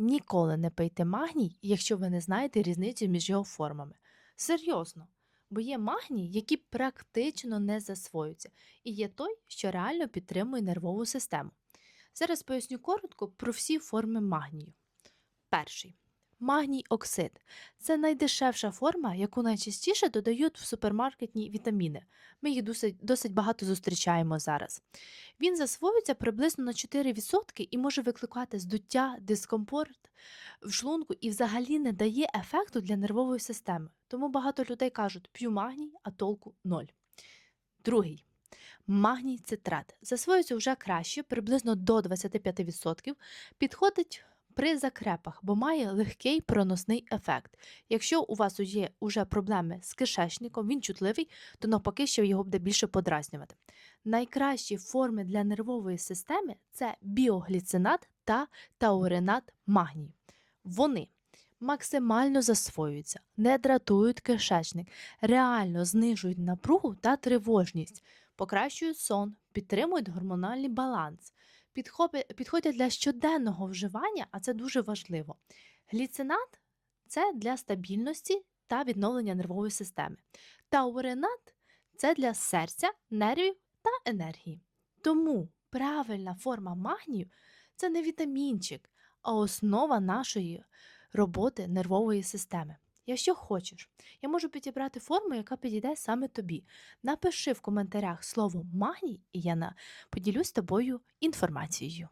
ніколи не пийте магній, якщо ви не знаєте різницю між його формами. Серйозно. Бо є магній, які практично не засвоюються, і є той, що реально підтримує нервову систему. Зараз поясню коротко про всі форми магнію. Перший магній оксид це найдешевша форма, яку найчастіше додають в супермаркетні вітаміни. Ми їх досить, досить багато зустрічаємо зараз. Він засвоюється приблизно на 4% і може викликати здуття, дискомфорт в шлунку і взагалі не дає ефекту для нервової системи. Тому багато людей кажуть, п'ю магній, а толку ноль. Другий. Магній цитрат засвоюється вже краще, приблизно до 25%, підходить при закрепах, бо має легкий проносний ефект. Якщо у вас є уже проблеми з кишечником, він чутливий, то навпаки, ще його буде більше подразнювати. Найкращі форми для нервової системи це біогліцинат та тауринат магнію. Вони максимально засвоюються, не дратують кишечник, реально знижують напругу та тривожність, покращують сон, підтримують гормональний баланс, підходять для щоденного вживання, а це дуже важливо. Гліцинат це для стабільності та відновлення нервової системи. Тауринат це для серця, нервів та енергії. Тому правильна форма магнію це не вітамінчик, а основа нашої роботи нервової системи. Якщо хочеш, я можу підібрати форму, яка підійде саме тобі. Напиши в коментарях слово магній, і я поділюсь з тобою інформацією.